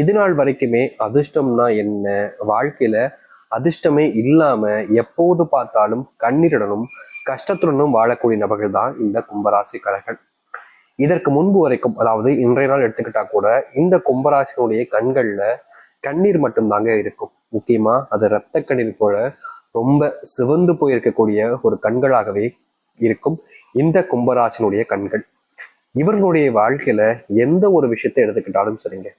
இது நாள் வரைக்குமே அதிர்ஷ்டம்னா என்ன? வாழ்க்கையில அதிர்ஷ்டமே இல்லாம எப்போது பார்த்தாலும் கண்ணீருடனும் கஷ்டத்துடனும் வாழக்கூடிய நபர்கள் தான் இந்த கும்பராசிக்காரர்கள். இதற்கு முன்பு வரைக்கும் அதாவது இன்றைய நாள் எடுத்துக்கிட்டா கூட இந்த கும்பராசினுடைய கண்கள்ல கண்ணீர் மட்டும்தாங்க இருக்கும். முக்கியமா அது இரத்த கண்ணீர் போல ரொம்ப சிவந்து போயிருக்கக்கூடிய ஒரு கண்களாகவே இருக்கும் இந்த கும்பராசினுடைய கண்கள். இவர்களுடைய வாழ்க்கையில எந்த ஒரு விஷயத்தை எடுத்துக்கிட்டாலும் சரிங்க.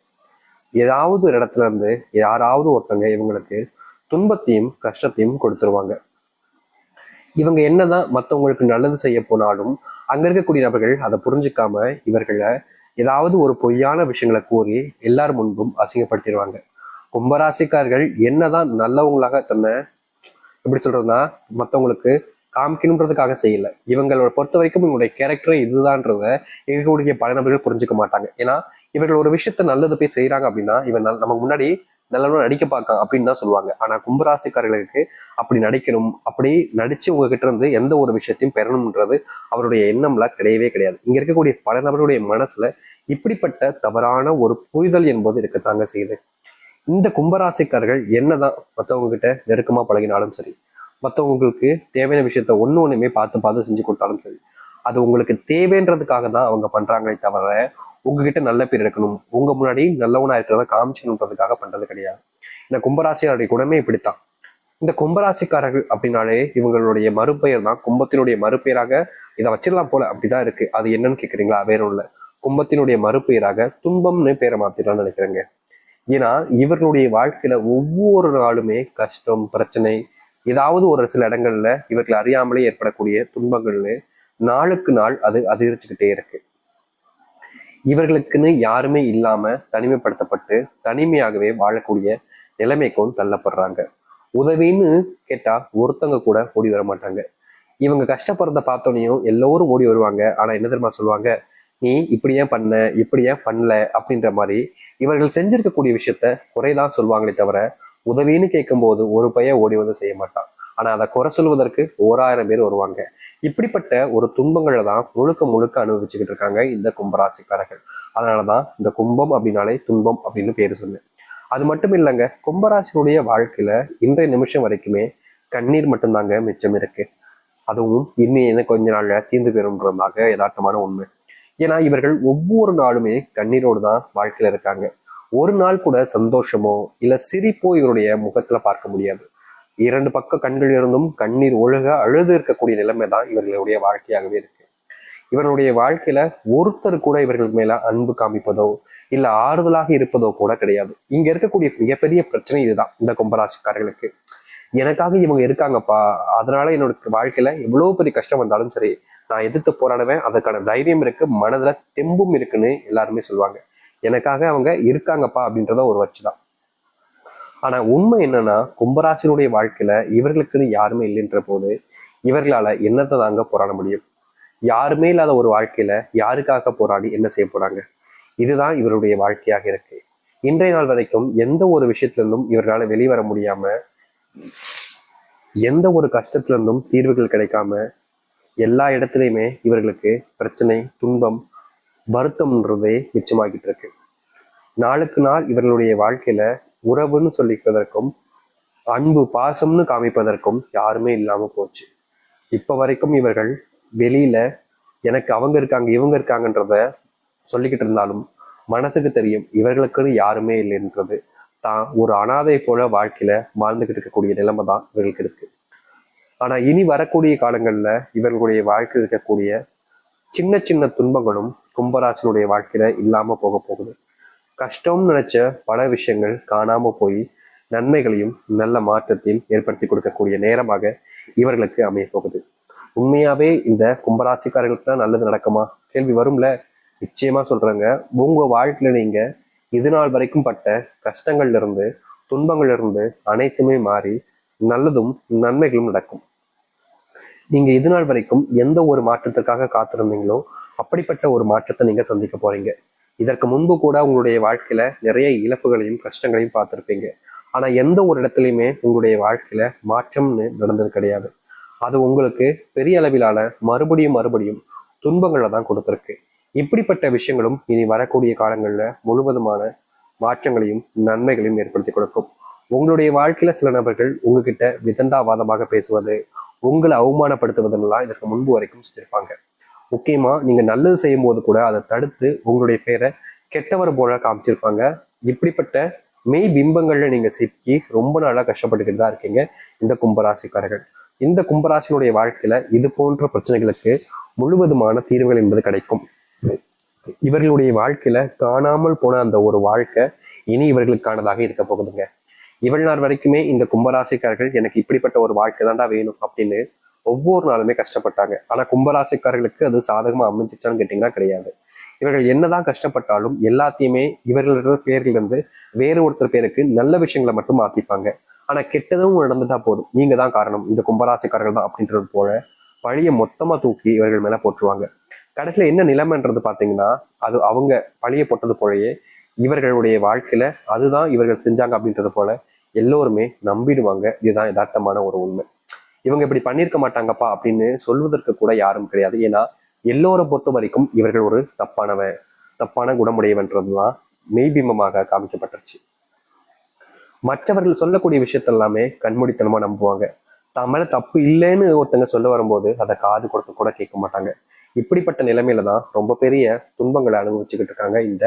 ஏதாவது ஒரு இடத்துல இருந்து யாராவது ஒருத்தங்க இவங்களுக்கு துன்பத்தையும் கஷ்டத்தையும் கொடுத்துருவாங்க. இவங்க என்னதான் மற்றவங்களுக்கு நல்லது செய்ய போனாலும் அங்க இருக்கக்கூடிய நபர்கள் அதை புரிஞ்சுக்காம இவர்களை ஏதாவது ஒரு பொய்யான விஷயங்களை கூறி எல்லார் முன்பும் அசிங்கப்படுத்திடுவாங்க. கும்பராசிக்காரர்கள் என்னதான் நல்லவங்களாக தன்னை எப்படி சொல்றதுன்னா மற்றவங்களுக்கு காமிக்கணுன்றதுக்காக செய்யல. இவங்களோட பொறுத்த வரைக்கும் இவங்களுடைய கேரக்டரே இதுதான்றத இருக்கக்கூடிய பல நபர்கள் புரிஞ்சுக்க மாட்டாங்க. ஏன்னா இவர்கள் ஒரு விஷயத்த நல்லது போய் செய்யறாங்க அப்படின்னா இவன் நல்- நமக்கு முன்னாடி நல்லவனும் நடிக்க பார்க்க அப்படின்னு தான் சொல்லுவாங்க. ஆனா கும்பராசிக்காரர்களுக்கு அப்படி நடிக்கணும் அப்படி நடிச்சு உங்ககிட்ட இருந்து எந்த ஒரு விஷயத்தையும் பெறணும்ன்றது அவருடைய எண்ணம்லாம் கிடையவே கிடையாது. இங்க இருக்கக்கூடிய பல நபர்களுடைய மனசுல இப்படிப்பட்ட தவறான ஒரு புரிதல் என்பது இருக்கத்தாங்க செய்யுது. இந்த கும்பராசிக்காரர்கள் என்னதான் மற்றவங்க கிட்ட நெருக்கமா பழகினாலும் சரி மற்றவங்களுக்கு தேவையான விஷயத்த ஒண்ணு ஒண்ணுமே பார்த்து பார்த்து செஞ்சு கொடுத்தாலும் சரி அது உங்களுக்கு தேவைன்றதுக்காக தான் அவங்க பண்றாங்களே தவிர உங்ககிட்ட நல்ல பேர் இருக்கணும் உங்க முன்னாடி நல்லவனா இருக்கிறத காமிச்சணுன்றதுக்காக பண்றது கிடையாது. இந்த கும்பராசியாருடைய குணமே இப்படித்தான். இந்த கும்பராசிக்காரர்கள் அப்படின்னாலே இவங்களுடைய மறுபெயர் தான் கும்பத்தினுடைய மறுபெயராக இதை வச்சிடலாம் போல அப்படிதான் இருக்கு. அது என்னன்னு கேட்குறீங்களா வேற ஒண்ணுல கும்பத்தினுடைய மறுபெயராக துன்பம்னு பேரை மாத்திடலாம்னு நினைக்கிறேங்க. ஏன்னா இவர்களுடைய வாழ்க்கையில ஒவ்வொரு நாளுமே கஷ்டம் பிரச்சனை ஏதாவது ஒரு சில இடங்கள்ல இவர்கள் அறியாமலே ஏற்படக்கூடிய துன்பங்கள்னு நாளுக்கு நாள் அது அதிகரிச்சுக்கிட்டே இருக்கு. இவர்களுக்குன்னு யாருமே இல்லாம தனிமைப்படுத்தப்பட்டு தனிமையாகவே வாழக்கூடிய நிலைமைக்கும் தள்ளப்படுறாங்க. உதவின்னு கேட்டா ஒருத்தங்க கூட ஓடி வர மாட்டாங்க. இவங்க கஷ்டப்படுறத பார்த்தோன்னையும் எல்லோரும் ஓடி வருவாங்க. ஆனா என்ன தெரியுமா சொல்லுவாங்க? நீ இப்படி ஏன் பண்ண? இப்படி ஏன் பண்ணல? அப்படின்ற மாதிரி இவர்கள் செஞ்சிருக்கக்கூடிய விஷயத்த குறைதான் சொல்லுவாங்களே தவிர உதவின்னு கேட்கும்போது ஒரு பையன் ஓடி வந்து செய்ய மாட்டான். ஆனா அதை குறை சொல்வதற்கு ஓராயிரம் பேர் வருவாங்க. இப்படிப்பட்ட ஒரு துன்பங்களை தான் முழுக்க முழுக்க அனுபவிச்சுக்கிட்டு இருக்காங்க இந்த கும்பராசிக்காரர்கள். அதனாலதான் இந்த கும்பம் அப்படின்னாலே துன்பம் அப்படின்னு பேர் சொன்னேன். அது மட்டும் இல்லைங்க கும்பராசினுடைய வாழ்க்கையில இன்றைய நிமிஷம் வரைக்குமே கண்ணீர் மட்டும்தாங்க மிச்சம் இருக்கு. அதுவும் இன்னும் என்ன கொஞ்ச நாள்ல தீர்ந்து பெறும்ன்றதாக யதார்த்தமான உண்மை. ஏன்னா இவர்கள் ஒவ்வொரு நாளுமே கண்ணீரோடு தான் வாழ்க்கையில இருக்காங்க. ஒரு நாள் கூட சந்தோஷமோ இல்ல சிரிப்போ இவருடைய முகத்துல பார்க்க முடியாது. இரண்டு பக்க கண்கள் இருந்தும் கண்ணீர் ஒழுக அழுது இருக்கக்கூடிய நிலைமை தான் இவர்களுடைய வாழ்க்கையாகவே இருக்கு. இவர்களுடைய வாழ்க்கையில ஒருத்தர் கூட இவர்கள் மேல அன்பு காமிப்பதோ இல்ல ஆறுதலாக இருப்பதோ கூட கிடையாது. இங்க இருக்கக்கூடிய மிகப்பெரிய பிரச்சனை இதுதான் இந்த கும்பராசிக்காரர்களுக்கு. எனக்காக இவங்க இருக்காங்கப்பா அதனால என்னோட வாழ்க்கையில எவ்வளவு பெரிய கஷ்டம் வந்தாலும் சரி நான் எதிர்த்து போராடுவேன் அதற்கான தைரியம் இருக்கு மனதுல தெம்பும் இருக்குன்னு எல்லாருமே சொல்லுவாங்க. எனக்காக அவங்க இருக்காங்கப்பா அப்படின்றத ஒரு வச்சுதான். ஆனா உண்மை என்னன்னா கும்பராசினுடைய வாழ்க்கையில இவர்களுக்குன்னு யாருமே இல்லைன்ற போது இவர்களால என்னத்தை தாங்க போராட முடியும்? யாருமே இல்லாத ஒரு வாழ்க்கையில யாருக்காக போராடி என்ன செய்ய போறாங்க? இதுதான் இவருடைய வாழ்க்கையாக இருக்கு. இன்றைய நாள் வரைக்கும் எந்த ஒரு விஷயத்துல இருந்தும் இவர்களால வெளிவர முடியாம எந்த ஒரு கஷ்டத்துல இருந்தும் தீர்வுகள் கிடைக்காம எல்லா இடத்துலையுமே இவர்களுக்கு பிரச்சனை துன்பம் வருத்தம்ன்றதே மிச்சமாகிட்டு இருக்கு நாளுக்கு நாள் இவர்களுடைய வாழ்க்கையில உறவுன்னு சொல்லிப்பதற்கும் அன்பு பாசம்னு காமிப்பதற்கும் யாருமே இல்லாம போச்சு. இப்ப வரைக்கும் இவர்கள் வெளியில எனக்கு அவங்க இருக்காங்க இவங்க இருக்காங்கன்றத சொல்லிக்கிட்டு இருந்தாலும் மனசுக்கு தெரியும் இவர்களுக்குன்னு யாருமே இல்லைன்றது. தான் ஒரு அனாதை போல வாழ்க்கையில வாழ்ந்துகிட்டு இருக்கக்கூடிய நிலைமை தான் இவர்களுக்கு இருக்கு. ஆனா இனி வரக்கூடிய காலங்கள்ல இவர்களுடைய வாழ்க்கையில் இருக்கக்கூடிய சின்ன சின்ன துன்பங்களும் கும்பராசனுடைய வாழ்க்கையில இல்லாம போக போகுது. கஷ்டம்னு நினைச்ச பல விஷயங்கள் காணாம போய் நன்மைகளையும் நல்ல மாற்றத்தையும் ஏற்படுத்தி கொடுக்கக்கூடிய நேரமாக இவர்களுக்கு அமைய போகுது. உண்மையாவே இந்த கும்பராசிக்காரர்களுக்கு தான் நல்லது நடக்குமா? கேள்வி வரும்ல? நிச்சயமா சொல்றாங்க. உங்க வாழ்க்கையில நீங்க இது நாள் வரைக்கும் பட்ட கஷ்டங்கள்ல இருந்து துன்பங்கள்ல இருந்து அனைத்துமே மாறி நல்லதும் நன்மைகளும் நடக்கும். நீங்க இது நாள் வரைக்கும் எந்த ஒரு மாற்றத்திற்காக காத்திருந்தீங்களோ அப்படிப்பட்ட ஒரு மாற்றத்தை நீங்க சந்திக்க போறீங்க. இதற்கு முன்பு கூட உங்களுடைய வாழ்க்கையில நிறைய இழப்புகளையும் கஷ்டங்களையும் பார்த்திருப்பீங்க. ஆனா எந்த ஒரு இடத்துலையுமே உங்களுடைய வாழ்க்கையில மாற்றம்னு நடந்தது கிடையாது. அது உங்களுக்கு பெரிய அளவிலான மறுபடியும் மறுபடியும் துன்பங்களை தான் கொடுத்துருக்கு. இப்படிப்பட்ட விஷயங்களும் இனி வரக்கூடிய காலங்களில் முழுவதுமான மாற்றங்களையும் நன்மைகளையும் ஏற்படுத்தி கொடுக்கும். உங்களுடைய வாழ்க்கையில சில நபர்கள் உங்ககிட்ட விதண்டாவாதமாக பேசுவது உங்களை அவமானப்படுத்துவதெல்லாம் இதற்கு முன்பு வரைக்கும் செஞ்சிருப்பாங்க. முக்கியமா நீங்க நல்லது செய்யும் போது கூட அதை தடுத்து உங்களுடைய பேரை கெட்டவர் போல காமிச்சிருப்பாங்க. இப்படிப்பட்ட மெய் பிம்பங்கள்ல நீங்க சிக்கி ரொம்ப நாளா கஷ்டப்பட்டுக்கிட்டு தான் இருக்கீங்க இந்த கும்பராசிக்காரர்கள். இந்த கும்பராசினுடைய வாழ்க்கையில இது போன்ற பிரச்சனைகளுக்கு முழுவதுமான தீர்வுகள் என்பது கிடைக்கும். இவர்களுடைய வாழ்க்கையில காணாமல் போன அந்த ஒரு வாழ்க்கை இனி இவர்களுக்கானதாக இருக்க போகுதுங்க. இவ்வளவு நாள் வரைக்குமே இந்த கும்பராசிக்காரர்கள் எனக்கு இப்படிப்பட்ட ஒரு வாழ்க்கை தான்டா வேணும் அப்படின்னு ஒவ்வொரு நாளுமே கஷ்டப்பட்டாங்க. ஆனா கும்பராசிக்காரர்களுக்கு அது சாதகமா அமைஞ்சிச்சான்னு கேட்டீங்கன்னா கிடையாது. இவர்கள் என்னதான் கஷ்டப்பட்டாலும் எல்லாத்தையுமே இவர்களோட பேர்கள் வந்து வேறு ஒருத்தர் பேருக்கு நல்ல விஷயங்களை மட்டும் மாத்திப்பாங்க ஆனா கெட்டதும் நடந்துட்டா போதும். நீங்க தான் காரணம். இந்த கும்பராசிக்காரர்கள் தான் அப்படின்றது போல பழிய மொத்தமா தூக்கி இவர்கள் மேல போட்டுருவாங்க. கடைசியில என்ன நிலைமைன்றது பாத்தீங்கன்னா அது அவங்க பழிய போட்டது போலயே இவர்களுடைய வாழ்க்கையில அதுதான் இவர்கள் செஞ்சாங்க அப்படின்றது போல எல்லோருமே நம்பிடுவாங்க. இதுதான் யதார்த்தமான ஒரு உண்மை. இவங்க இப்படி பண்ணியிருக்க மாட்டாங்கப்பா அப்படின்னு சொல்வதற்கு கூட யாரும் கிடையாது. ஏன்னா எல்லோரை பொறுத்த வரைக்கும் இவர்கள் ஒரு தப்பானவன் தப்பான குணமுடையவன்றதுதான் மெய்பிம்பமாக காமிக்கப்பட்டுருச்சு. மற்றவர்கள் சொல்லக்கூடிய விஷயத்தெல்லாமே கண்மூடித்தனமா நம்புவாங்க. தான் மேல தப்பு இல்லைன்னு ஒருத்தங்க சொல்ல வரும்போது அதை காது கொடுத்து கூட கேட்க மாட்டாங்க. இப்படிப்பட்ட நிலைமையில தான் ரொம்ப பெரிய துன்பங்களை அனுபவிச்சுக்கிட்டு இருக்காங்க இந்த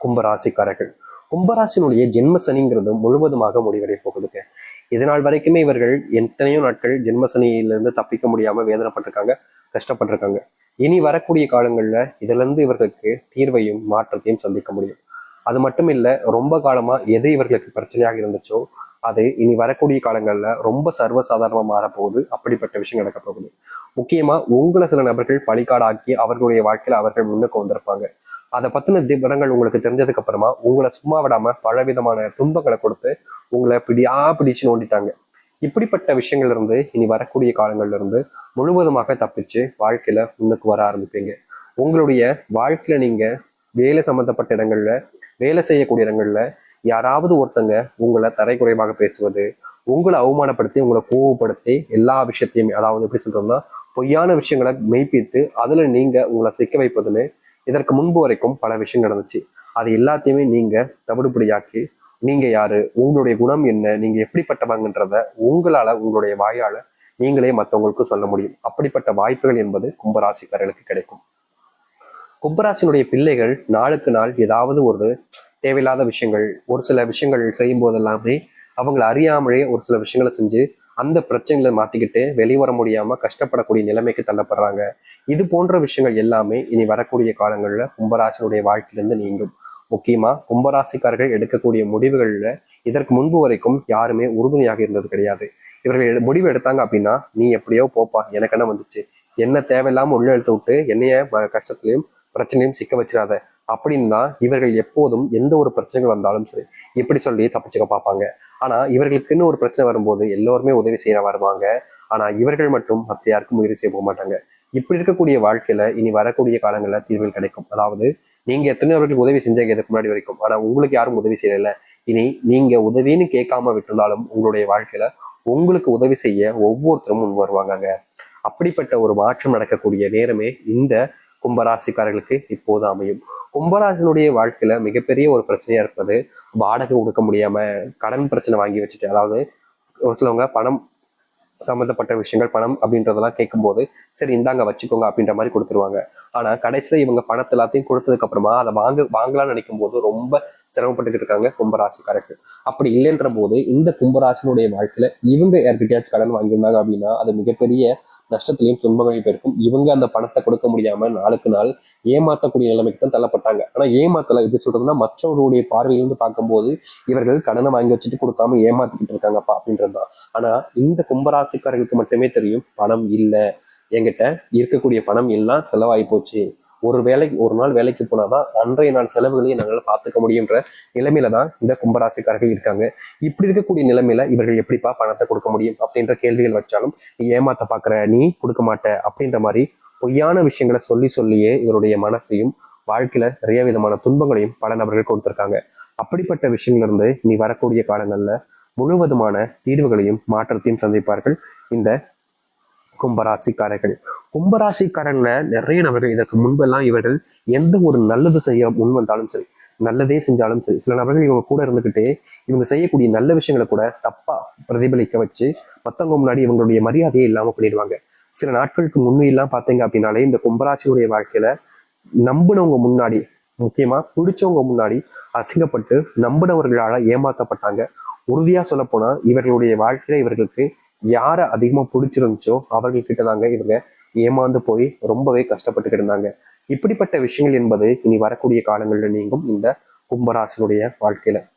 கும்பராசிக்காரர்கள். கும்பராசினுடைய ஜென்ம சனிங்கிறது முழுவதுமாக முடிவடைய போகுதுங்க. இதனால் வரைக்குமே இவர்கள் எத்தனையோ நாட்கள் ஜென்ம சனியிலிருந்து தப்பிக்க முடியாம வேதனைப்பட்டிருக்காங்க கஷ்டப்பட்டிருக்காங்க. இனி வரக்கூடிய காலங்கள்ல இதுல இருந்து இவர்களுக்கு தீர்வையும் மாற்றத்தையும் சந்திக்க முடியும். அது மட்டும் இல்ல ரொம்ப காலமா எது இவர்களுக்கு பிரச்சனையாக இருந்துச்சோ அது இனி வரக்கூடிய காலங்களில் ரொம்ப சர்வசாதாரணமா மாறப்போகுது. அப்படிப்பட்ட விஷயம் நடக்க போகுது. முக்கியமாக உங்களை சில நபர்கள் பழிகாடாக்கி அவர்களுடைய வாழ்க்கையில் அவர்கள் முன்னுக்கு வந்திருப்பாங்க. அதை பற்றின விவரங்கள் உங்களுக்கு தெரிஞ்சதுக்கு அப்புறமா உங்களை சும்மா விடாம பல விதமான துன்பங்களை கொடுத்து உங்களை பிடியா பிடிச்சு நோண்டிட்டாங்க. இப்படிப்பட்ட விஷயங்கள்ல இருந்து இனி வரக்கூடிய காலங்கள்ல இருந்து முழுவதுமாக தப்பிச்சு வாழ்க்கையில முன்னுக்கு வர ஆரம்பிப்பீங்க. உங்களுடைய வாழ்க்கையில நீங்க வேலை சம்பந்தப்பட்ட இடங்கள்ல வேலை செய்யக்கூடிய இடங்கள்ல யாராவது ஒருத்தங்க உங்களை தரைக்குறைவாக பேசுவது உங்களை அவமானப்படுத்தி உங்களை கோவப்படுத்தி எல்லா விஷயத்தையுமே அதாவது எப்படி சொல்றோம்னா பொய்யான விஷயங்களை மெய்ப்பித்து அதுல நீங்க உங்களை சிக்க வைப்பதுன்னு இதற்கு முன்பு வரைக்கும் பல விஷயம் நடந்துச்சு. அது எல்லாத்தையுமே நீங்க தவிடுபடியாக்கி நீங்க யாரு உங்களுடைய குணம் என்ன நீங்க எப்படிப்பட்டவங்கன்றத உங்களால உங்களுடைய வாயால நீங்களே மற்றவங்களுக்கு சொல்ல முடியும். அப்படிப்பட்ட வாய்ப்புகள் என்பது கும்பராசிக்காரர்களுக்கு கிடைக்கும். கும்பராசினுடைய பிள்ளைகள் நாளுக்கு நாள் ஏதாவது ஒரு தேவையில்லாத விஷயங்கள் ஒரு சில விஷயங்கள் செய்யும் போதெல்லாமே அவங்களை அறியாமலே ஒரு சில விஷயங்களை செஞ்சு அந்த பிரச்சனைகளை மாட்டிக்கிட்டு வெளிவர முடியாம கஷ்டப்படக்கூடிய நிலைமைக்கு தள்ளப்படுறாங்க. இது போன்ற விஷயங்கள் எல்லாமே இனி வரக்கூடிய காலங்களில் கும்பராசினுடைய வாழ்க்கையிலிருந்து நீங்கும். முக்கியமா கும்பராசிக்காரர்கள் எடுக்கக்கூடிய முடிவுகள்ல இதற்கு முன்பு வரைக்கும் யாருமே உறுதுணையாக இருந்தது கிடையாது. இவர்கள் முடிவு எடுத்தாங்க அப்படின்னா நீ எப்படியோ போப்பா எனக்கு என்ன வந்துச்சு? என்ன தேவையில்லாம உள்ள எழுத்து விட்டு என்னைய கஷ்டத்திலையும் பிரச்சனையும் சிக்க வச்சிடாத. அப்படின்னு தான் இவர்கள் எப்போதும் எந்த ஒரு பிரச்சனைகள் வந்தாலும் சரி இப்படி சொல்லி தப்பிச்சுக்க பார்ப்பாங்க. ஆனா இவர்களுக்குன்னு ஒரு பிரச்சனை வரும்போது எல்லோருமே உதவி செய்ய வருவாங்க. ஆனா இவர்கள் மட்டும் மற்ற யாருக்கும் உதவி செய்ய போக மாட்டாங்க. இப்படி இருக்கக்கூடிய வாழ்க்கையில இனி வரக்கூடிய காலங்களில் தீர்வுகள் கிடைக்கும். அதாவது நீங்க எத்தனை அவர்களுக்கு உதவி செஞ்சாங்க இதுக்கு முன்னாடி வரைக்கும். ஆனா உங்களுக்கு யாரும் உதவி செய்யல இனி நீங்க உதவின்னு கேட்காம விட்டிருந்தாலும் உங்களுடைய வாழ்க்கையில உங்களுக்கு உதவி செய்ய ஒவ்வொருத்தரும் முன் வருவாங்க அப்படிப்பட்ட ஒரு மாற்றம் நடக்கக்கூடிய நேரமே இந்த கும்பராசிக்காரர்களுக்கு இப்போது அமையும். கும்பராசனுடைய வாழ்க்கையில மிகப்பெரிய ஒரு பிரச்சனையா இருப்பது வாடகை கொடுக்க முடியாம கடன் பிரச்சனை வாங்கி வச்சுட்டு அதாவது ஒரு சிலவங்க பணம் சம்மந்தப்பட்ட விஷயங்கள் பணம் அப்படின்றதெல்லாம் கேட்கும்போது சரி இந்தாங்க வச்சுக்கோங்க அப்படின்ற மாதிரி கொடுத்துருவாங்க. ஆனா கடைசியில இவங்க பணத்தை எல்லாத்தையும் கொடுத்ததுக்கு அப்புறமா அதை வாங்க வாங்கலாம்னு நினைக்கும் போது ரொம்ப சிரமப்பட்டுக்கிட்டு இருக்காங்க கும்பராசிக்காரர்கள். அப்படி இல்லைன்ற போது இந்த கும்பராசினுடைய வாழ்க்கையில இவங்க யார்கிட்டயாச்சும் கடன் வாங்கியிருந்தாங்க அப்படின்னா அது மிகப்பெரிய நஷ்டத்திலையும் துன்பங்களையும் போயிருக்கும் இவங்க அந்த பணத்தை கொடுக்க முடியாம நாளுக்கு நாள் ஏமாத்தக்கூடிய நிலைமைக்கு தான் தள்ளப்பட்டாங்க. ஆனா ஏமாத்தல எப்படி சொல்றதுன்னா மற்றவர்களுடைய பார்வையிலிருந்து பார்க்கும்போது இவர்கள் கடனை வாங்கி வச்சுட்டு கொடுக்காம ஏமாத்திக்கிட்டு இருக்காங்கப்பா அப்படின்றது தான். ஆனா இந்த கும்பராசிக்காரர்களுக்கு மட்டுமே தெரியும் பணம் இல்லை. என்கிட்ட இருக்கக்கூடிய பணம் எல்லாம் செலவாகி போச்சு. ஒரு வேலைக்கு ஒரு நாள் வேலைக்கு போனாதான் அன்றைய நாள் செலவுகளையும் என்னால் பார்த்துக்க முடியுன்ற நிலைமையில தான் இந்த கும்பராசிக்காரர்கள் இருக்காங்க. இப்படி இருக்கக்கூடிய நிலைமையில இவர்கள் எப்படிப்பா பணத்தை கொடுக்க முடியும் அப்படின்ற கேள்விகள் வச்சாலும் நீ ஏமாத்த பாக்குற நீ கொடுக்க மாட்ட அப்படின்ற மாதிரி பொய்யான விஷயங்களை சொல்லி சொல்லியே இவருடைய மனசையும் வாழ்க்கையில நிறைய விதமான துன்பங்களையும் பல நபர்கள் கொடுத்துருக்காங்க. அப்படிப்பட்ட விஷயங்கள்ல இருந்து நீ வரக்கூடிய காலங்கள்ல முழுவதுமான தீர்வுகளையும் மாற்றத்தையும் சந்திப்பார்கள். இந்த கும்பராசிக்காரர்கள். கும்பராசிக்காரன்ல நிறைய நபர்கள் இதற்கு முன்பெல்லாம் இவர்கள் எந்த ஒரு நல்லது செய்ய முன் வந்தாலும் சரி நல்லதே செஞ்சாலும் சரி சில நபர்கள் இவங்க கூட இருந்துகிட்டே இவங்க செய்யக்கூடிய நல்ல விஷயங்களை கூட தப்பா பிரதிபலிக்க வச்சு மத்தவங்க முன்னாடி இவங்களுடைய மரியாதையே இல்லாம பண்ணிடுவாங்க. சில நாட்களுக்கு முன்னையெல்லாம் பாத்தீங்க அப்படின்னாலே இந்த கும்பராசியுடைய வாழ்க்கையில நம்பினவங்க முன்னாடி முக்கியமா பிடிச்சவங்க முன்னாடி அசிங்கப்பட்டு நம்பினவர்களால ஏமாத்தப்பட்டாங்க. உறுதியா சொல்ல போனா இவர்களுடைய வாழ்க்கையில இவர்களுக்கு யாரை அதிகமா பிடிச்சிருந்துச்சோ அவர்கள்கிட்ட தாங்க இவங்க ஏமாந்து போய் ரொம்பவே கஷ்டப்பட்டு இருந்தாங்க. இப்படிப்பட்ட விஷயங்கள் என்பது இனி வரக்கூடிய காலங்களில் நீங்கும் இந்த கும்பராசினுடைய வாழ்க்கையில.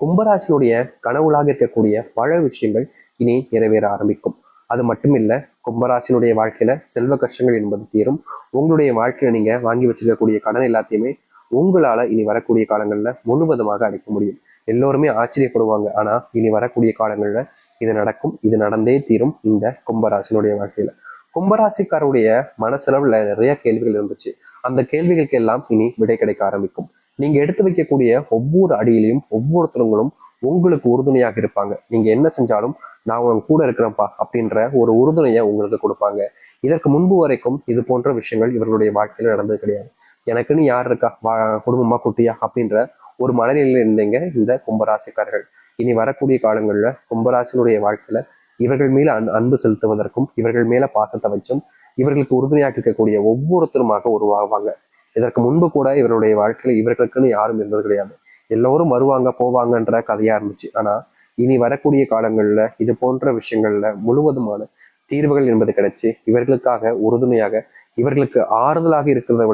கும்பராசினுடைய கனவுளாக இருக்கக்கூடிய பல விஷயங்கள் இனி நிறைவேற ஆரம்பிக்கும். அது மட்டும் இல்ல கும்பராசினுடைய வாழ்க்கையில செல்வ கஷ்டங்கள் என்பது தீரும். உங்களுடைய வாழ்க்கையில நீங்க வாங்கி வச்சிருக்கக்கூடிய கடன் எல்லாத்தையுமே உங்களால இனி வரக்கூடிய காலங்கள்ல முழுவதுமாக அடைக்க முடியும். எல்லோருமே ஆச்சரியப்படுவாங்க. ஆனா இனி வரக்கூடிய காலங்கள்ல இது நடக்கும் இது நடந்தே தீரும் இந்த கும்பராசினுடைய வாழ்க்கையில. கும்பராசிக்காரருடைய மனசளவுல நிறைய கேள்விகள் இருந்துச்சு. அந்த கேள்விகளுக்கு எல்லாம் இனி விடை கிடைக்க ஆரம்பிக்கும். நீங்க எடுத்து வைக்கக்கூடிய ஒவ்வொரு அடியிலையும் ஒவ்வொருத்தவங்களும் உங்களுக்கு உறுதுணையாக இருப்பாங்க. நீங்க என்ன செஞ்சாலும் நான் உங்க கூட இருக்கிறேன்ப்பா அப்படின்ற ஒரு உறுதுணையை உங்களுக்கு கொடுப்பாங்க. இதற்கு முன்பு வரைக்கும் இது போன்ற விஷயங்கள் இவர்களுடைய வாழ்க்கையில நடந்தது கிடையாது. எனக்குன்னு யார் இருக்கா? வா குடும்பமா குட்டியா? அப்படின்ற ஒரு மனநிலையில் இருந்தீங்க இந்த கும்பராசிக்காரர்கள். இனி வரக்கூடிய காலங்களில் கும்பராசினுடைய வாழ்க்கையில இவர்கள் மேல அன் அன்பு செலுத்துவதற்கும் இவர்கள் மேல பாசத்தை வச்சும் இவர்களுக்கு உறுதுணையாக இருக்கக்கூடிய ஒவ்வொருத்தருமாக உருவாகுவாங்க இதற்கு முன்பு கூட இவருடைய வாழ்க்கையில இவர்களுக்குன்னு யாரும் இருந்தது கிடையாது. எல்லோரும் வருவாங்க போவாங்கன்ற கதையா இருந்துச்சு. ஆனா இனி வரக்கூடிய காலங்கள்ல இது போன்ற விஷயங்கள்ல முழுவதுமான தீர்வுகள் என்பது கிடைச்சு இவர்களுக்காக உறுதுணையாக இவர்களுக்கு ஆறுதலாக இருக்கிறத விட